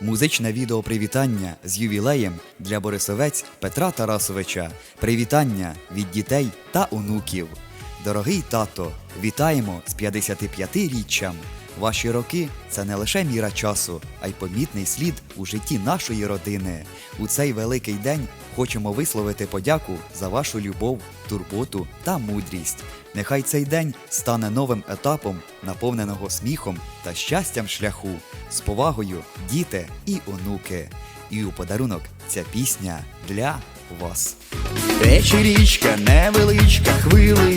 Музичне відео привітання з ювілеєм для Борисовець Петра Тарасовича. Привітання від дітей та онуків. Дорогий тато, вітаємо з 55-річчям. Ваші роки це не лише міра часу, а й помітний слід у житті нашої родини. У цей великий день хочемо висловити подяку за вашу любов, турботу та мудрість. Нехай цей день стане новим етапом, наповненого сміхом та щастям шляху, з повагою, діти і онуки. І у подарунок ця пісня для вас. Тече річка невеличка, хлюбоче,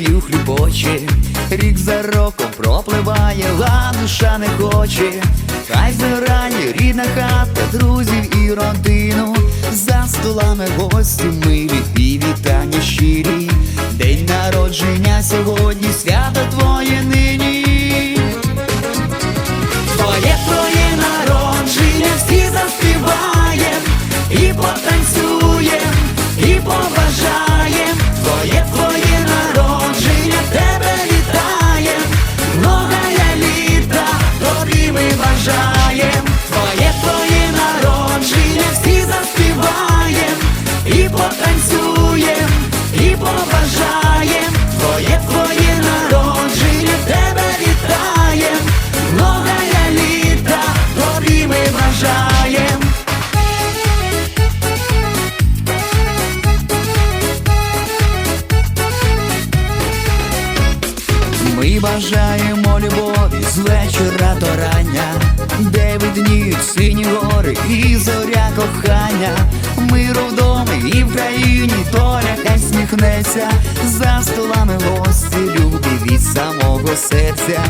рік за роком пропливає, а душа не хоче. Хай зарані рідна хата, друзів і родину. За столами гості милі і вітання Бажаємо любові з вечора до рання, де видніють сині гори і зоря кохання. Миру в домі і в країні доля хай сміхнеться, за столами гості любі від самого серця.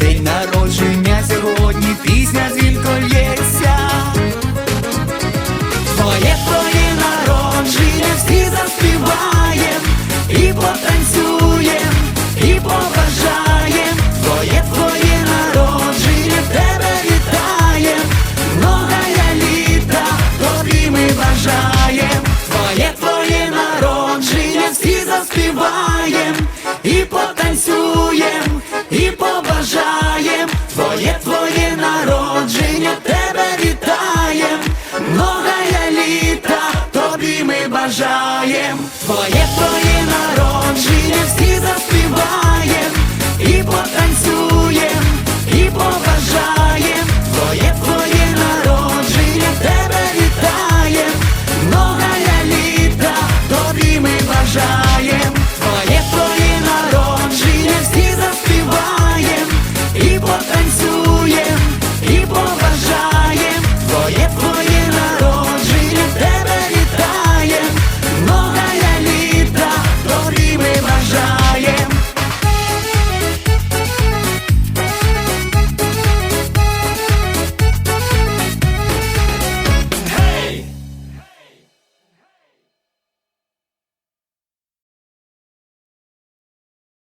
День народження сьогодні пісня дзвінко лється. Твоє твоє народження, всі заспіваєм і потанцюєм, і побажаєм. І потанцюєм, і побажаєм. Твоє твоє народження, тебе вітаєм, многая літа, тобі ми бажаєм. Твоє твоє